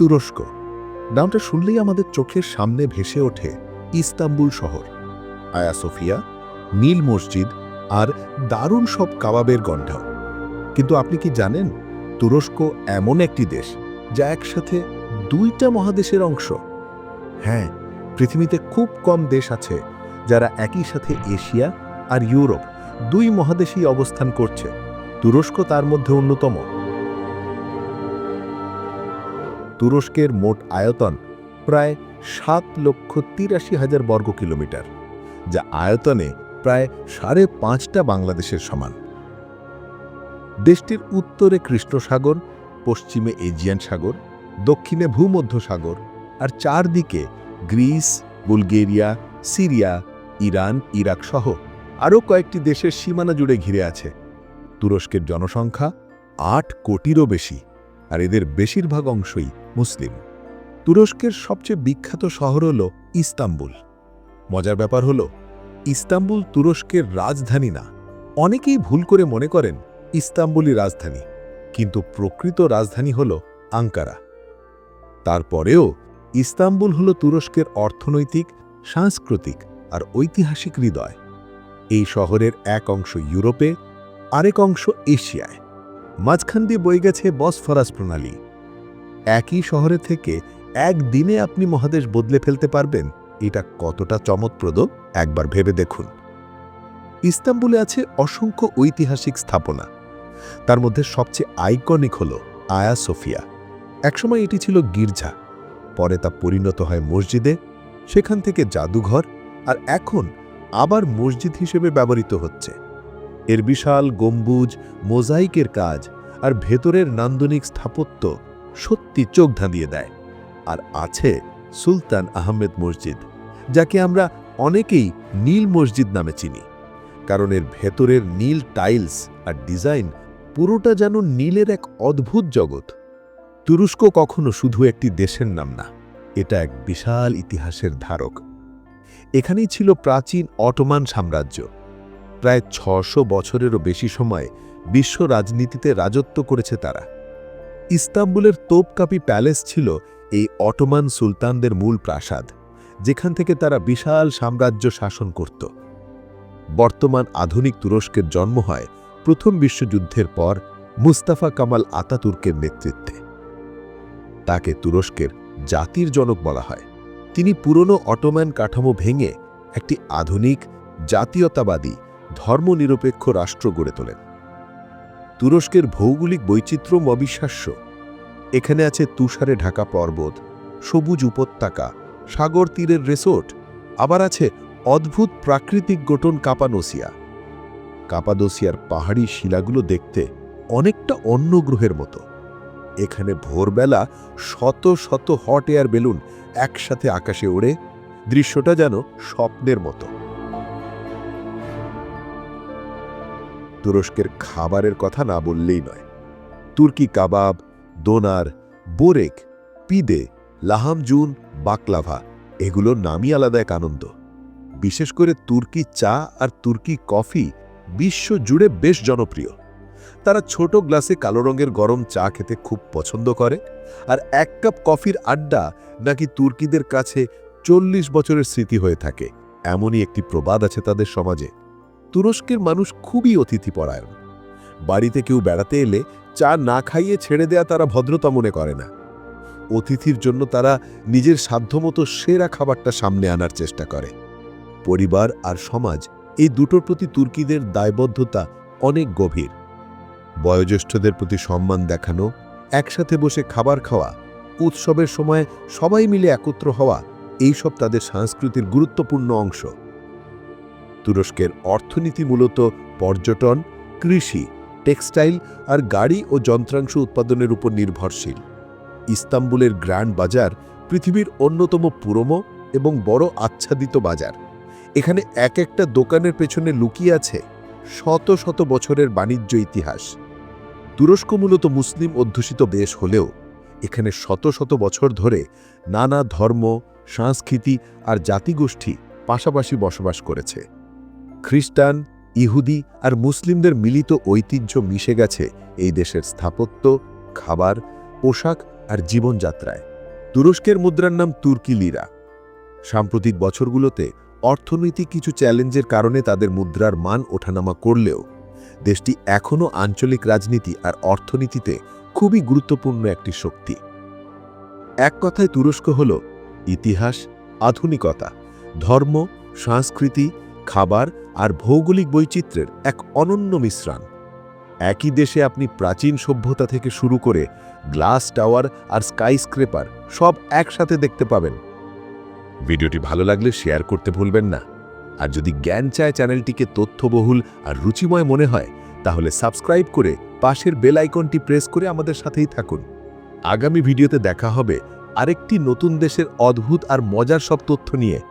তুরস্ক। নামটা শুনলেই আমাদের চোখের সামনে ভেসে ওঠে ইস্তাম্বুল শহর। আয়া সোফিয়া, নীল মসজিদ আর দারুণ সব কাবাবের গন্ধ। কিন্তু আপনি কি জানেন, তুরস্ক এমন একটি দেশ যা একসাথে দুইটা মহাদেশের অংশ? হ্যাঁ পৃথিবীতে খুব কম দেশ আছে যারা একই সাথে এশিয়া আর ইউরোপ দুই মহাদেশেই অবস্থান করছে। তুরস্ক তার মধ্যে অন্যতম। তুরস্কের মোট আয়তন প্রায় সাত লক্ষ তিরাশি হাজার বর্গ কিলোমিটার, যা আয়তনে প্রায় সাড়ে পাঁচটা বাংলাদেশের সমান। দেশটির উত্তরে কৃষ্ণসাগর, পশ্চিমে এজিয়ান সাগর, দক্ষিণে ভূমধ্য সাগর আর চারদিকে Greece, Bulgaria, Syria, Iran, Iraq সহ আরও কয়েকটি দেশের সীমানা জুড়ে ঘিরে আছে। তুরস্কের জনসংখ্যা আট কোটিরও বেশি। আর এদের বেশিরভাগ অংশই মুসলিম। তুরস্কের সবচেয়ে বিখ্যাত শহর হল ইস্তাম্বুল। মজার ব্যাপার হল, ইস্তাম্বুল তুরস্কের রাজধানী না। অনেকেই ভুল করে মনে করেন ইস্তাম্বুলই রাজধানী, কিন্তু প্রকৃত রাজধানী হল আঙ্কারা। তারপরেও ইস্তাম্বুল হল তুরস্কের অর্থনৈতিক, সাংস্কৃতিক আর ঐতিহাসিক হৃদয়। এই শহরের এক অংশ ইউরোপে, আরেক অংশ এশিয়ায়। মাঝখান দিয়ে বয়ে গেছে বসফরাস প্রণালী। একই শহরে থেকে একদিনে আপনি মহাদেশ বদলে ফেলতে পারবেন, এটা কতটা চমৎপ্রদ? একবার ভেবে দেখুন। ইস্তাম্বুলে আছে অসংখ্য ঐতিহাসিক স্থাপনা। তার মধ্যে সবচেয়ে আইকনিক হল আয়া সোফিয়া। একসময় এটি ছিল গির্জা। পরে তা পরিণত হয় মসজিদে, সেখান থেকে জাদুঘর, আর এখন আবার মসজিদ হিসেবে ব্যবহৃত হচ্ছে। এর বিশাল গম্বুজ, মোজাইকের কাজ আর ভেতরের নান্দনিক স্থাপত্য সত্যি চোখ ধাঁধিয়ে দেয়। আর আছে সুলতান আহমেদ মসজিদ, যাকে আমরা অনেকেই নীল মসজিদ নামে চিনি, কারণ এর ভেতরের নীল টাইলস আর ডিজাইন পুরোটা যেন নীলের এক অদ্ভুত জগৎ। তুরস্ক কখনো শুধু একটি দেশের নাম না, এটা এক বিশাল ইতিহাসের ধারক। এখানেই ছিল প্রাচীন অটোমান সাম্রাজ্য। প্রায় ছশো বছরেরও বেশি সময় বিশ্ব রাজনীতিতে রাজত্ব করেছে তারা। ইস্তাম্বুলের তোপকাপি প্যালেস ছিল এই অটোমান সুলতানদের মূল প্রাসাদ, যেখান থেকে তারা বিশাল সাম্রাজ্য শাসন করত। বর্তমান আধুনিক তুরস্কের জন্ম হয় প্রথম বিশ্বযুদ্ধের পর মুস্তাফা কামাল আতাতুর্কের নেতৃত্বে। তাকে তুরস্কের জাতির জনক বলা হয়। তিনি পুরনো অটোম্যান কাঠামো ভেঙে একটি আধুনিক জাতীয়তাবাদী ধর্মনিরপেক্ষ রাষ্ট্র গড়ে তোলেন। তুরস্কের ভৌগোলিক বৈচিত্র্য অবিশ্বাস্য। এখানে আছে তুষারে ঢাকা পর্বত, সবুজ উপত্যকা, সাগর তীরের রেসোর্ট, আবার আছে অদ্ভুত প্রাকৃতিক গঠন কাপানোসিয়া কাপাদোসিয়ার পাহাড়ি শিলাগুলো দেখতে অনেকটা অন্য গ্রহের মতো। এখানে ভোরবেলা শত শত হট এয়ার বেলুন একসাথে আকাশে ওড়ে, দৃশ্যটা যেন স্বপ্নের মতো। তুরস্কের খাবারের কথা না বললেই নয়। তুর্কি কাবাব, দোনার, বোরেক, পিদে, লাহামজুন, বাকলাভা, এগুলোর নামই আলাদা এক আনন্দ। বিশেষ করে তুর্কি চা আর তুর্কি কফি বিশ্ব জুড়ে বেশ জনপ্রিয়। তারা ছোট গ্লাসে কালো রঙের গরম চা খেতে খুব পছন্দ করে আর এক কাপ কফির আড্ডা নাকি তুর্কিদের কাছে চল্লিশ বছরের স্মৃতি হয়ে থাকে, এমনই একটি প্রবাদ আছে তাদের সমাজে। তুরস্কের মানুষ খুবই অতিথিপরায়ণ। বাড়িতে কেউ বেড়াতে এলে চা না খাইয়ে ছেড়ে দেয়া তারা ভদ্রতা মনে করে না। অতিথির জন্য তারা নিজের সাধ্যমতো সেরা খাবারটা সামনে আনার চেষ্টা করে। পরিবার আর সমাজ এই দুটোর প্রতি তুর্কিদের দায়বদ্ধতা অনেক গভীর। বয়োজ্যেষ্ঠদের প্রতি সম্মান দেখানো, একসাথে বসে খাবার খাওয়া, উৎসবের সময় সবাই মিলে একত্র হওয়া, এইসব তাদের সংস্কৃতির গুরুত্বপূর্ণ অংশ। তুরস্কের অর্থনীতি মূলত পর্যটন, কৃষি, টেক্সটাইল আর গাড়ি ও যন্ত্রাংশ উৎপাদনের উপর নির্ভরশীল। ইস্তাম্বুলের গ্র্যান্ড বাজার পৃথিবীর অন্যতম পুরনো এবং বড় আচ্ছাদিত বাজার। এখানে এক একটা দোকানের পেছনে লুকিয়ে আছে শত শত বছরের বাণিজ্য ইতিহাস। তুরস্ক মূলত মুসলিম অধ্যুষিত দেশ হলেও এখানে শত শত বছর ধরে নানা ধর্ম, সংস্কৃতি আর জাতিগোষ্ঠী পাশাপাশি বসবাস করেছে। খ্রিস্টান, ইহুদি আর মুসলিমদের মিলিত ঐতিহ্য মিশে গেছে এই দেশের স্থাপত্য, খাবার, পোশাক আর জীবনযাত্রায়। তুরস্কের মুদ্রার নাম তুর্কি লিরা। সাম্প্রতিক বছরগুলোতে অর্থনৈতিক কিছু চ্যালেঞ্জের কারণে তাদের মুদ্রার মান ওঠানামা করলেও দেশটি এখনও আঞ্চলিক রাজনীতি আর অর্থনীতিতে খুবই গুরুত্বপূর্ণ একটি শক্তি। এক কথায় তুরস্ক হল ইতিহাস, আধুনিকতা, ধর্ম, সংস্কৃতি, খাবার আর ভৌগোলিক বৈচিত্র্যের এক অনন্য মিশ্রণ। একই দেশে আপনি প্রাচীন সভ্যতা থেকে শুরু করে গ্লাস টাওয়ার আর স্কাই স্ক্রেপার সব একসাথে দেখতে পাবেন। ভিডিওটি ভালো লাগলে শেয়ার করতে ভুলবেন না। আর যদি জ্ঞান চায় চ্যানেলটিকে তথ্যবহুল আর রুচিময় মনে হয়, তাহলে সাবস্ক্রাইব করে পাশের বেল আইকনটি প্রেস করে আমাদের সাথেই থাকুন। আগামী ভিডিওতে দেখা হবে আরেকটি নতুন দেশের অদ্ভুত আর মজার সব তথ্য নিয়ে।